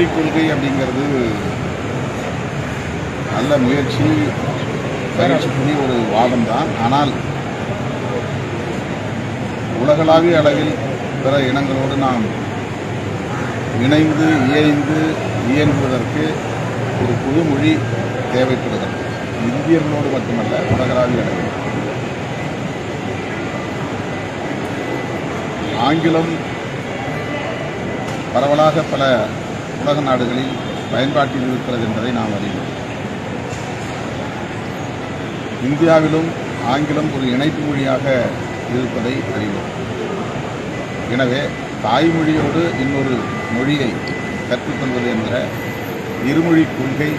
இருமொழி கொள்கை அப்படிங்கிறது நல்ல முயற்சி பயிற்சிக்குரிய ஒரு வாதம் தான் ஆனால் உலகளாவிய அளவில் பிற இனங்களோடு நாம் இணைந்து இயைந்து இயங்குவதற்கு ஒரு புது மொழி தேவைப்படுகிறது. இந்தியர்களோடு மட்டுமல்ல உலகளாவிய அளவில். ஆங்கிலம் பரவலாக பல உலக நாடுகளில் பயன்பாட்டில் இருக்கிறது என்பதை நாம் அறிவோம். இந்தியாவிலும் ஆங்கிலம் ஒரு இணைப்பு மொழியாக இருப்பதை அறிவோம். எனவே தாய்மொழியோடு இன்னொரு மொழியை கற்றுக்கொள்வது என்ற இருமொழி கொள்கை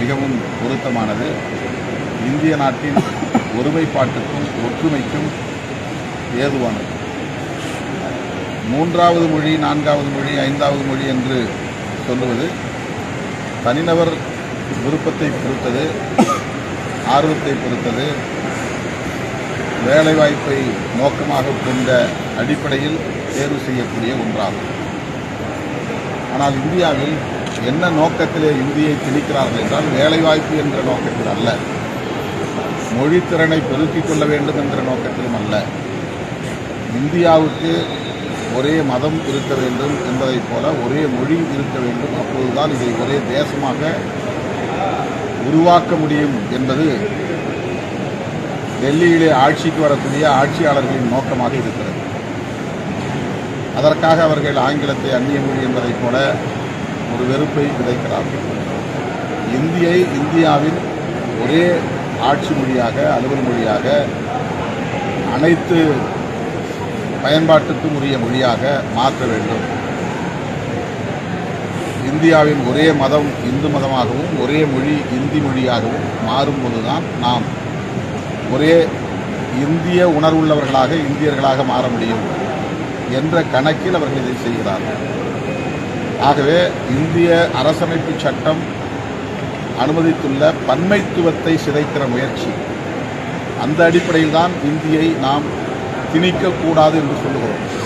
மிகவும் பொருத்தமானது. இந்திய நாட்டின் ஒருமைப்பாட்டுக்கும் ஒற்றுமைக்கும் ஏதுவானது. மூன்றாவது மொழி நான்காவது மொழி ஐந்தாவது மொழி என்று சொல்லுவது தனிநபர் விருப்பத்தை பொறுத்தது ஆர்வத்தை பொறுத்தது வேலைவாய்ப்பை நோக்கமாக கொண்ட அடிப்படையில் தேர்வு செய்யக்கூடிய ஒன்றாகும். ஆனால் இந்தியாவில் என்ன நோக்கத்திலே இந்தியை திணிக்கிறார்கள் என்றால் வேலைவாய்ப்பு என்ற நோக்கத்தில் அல்ல. மொழித்திறனை பெருக்கிக் கொள்ள வேண்டும் என்ற நோக்கத்திலும் அல்ல. இந்தியாவுக்கு ஒரே மதம் இருக்க வேண்டும் என்பதைப் போல ஒரே மொழி இருக்க வேண்டும் அப்போதுதான் இதை ஒரே தேசமாக உருவாக்க முடியும் என்பது டெல்லியிலே ஆட்சிக்கு வரக்கூடிய ஆட்சியாளர்களின் நோக்கமாக இருக்கிறது. அதற்காக அவர்கள் ஆங்கிலத்தை அந்நிய மொழி என்பதைப் போல ஒரு வெறுப்பை விதைக்கிறார்கள். இந்தியை இந்தியாவின் ஒரே ஆட்சி மொழியாக அலுவல் மொழியாக அனைத்து பயன்பாட்டுக்கு உரிய மொழியாக மாற்ற வேண்டும். இந்தியாவின் ஒரே மதம் இந்து மதமாகவும் ஒரே மொழி இந்தி மொழியாகவும் மாறும்போதுதான் நாம் ஒரே இந்திய உணர்வுள்ளவர்களாக இந்தியர்களாக மாற முடியும் என்ற கணக்கில் அவர்கள் இதை செய்கிறார்கள். ஆகவே இந்திய அரசமைப்பு சட்டம் அனுமதித்துள்ள பன்மைத்துவத்தை சிதைக்கிற முயற்சி அந்த அடிப்படையில் தான் இந்தியை நாம் திணிக்கக்கூடாது என்று சொல்லுகிறோம்.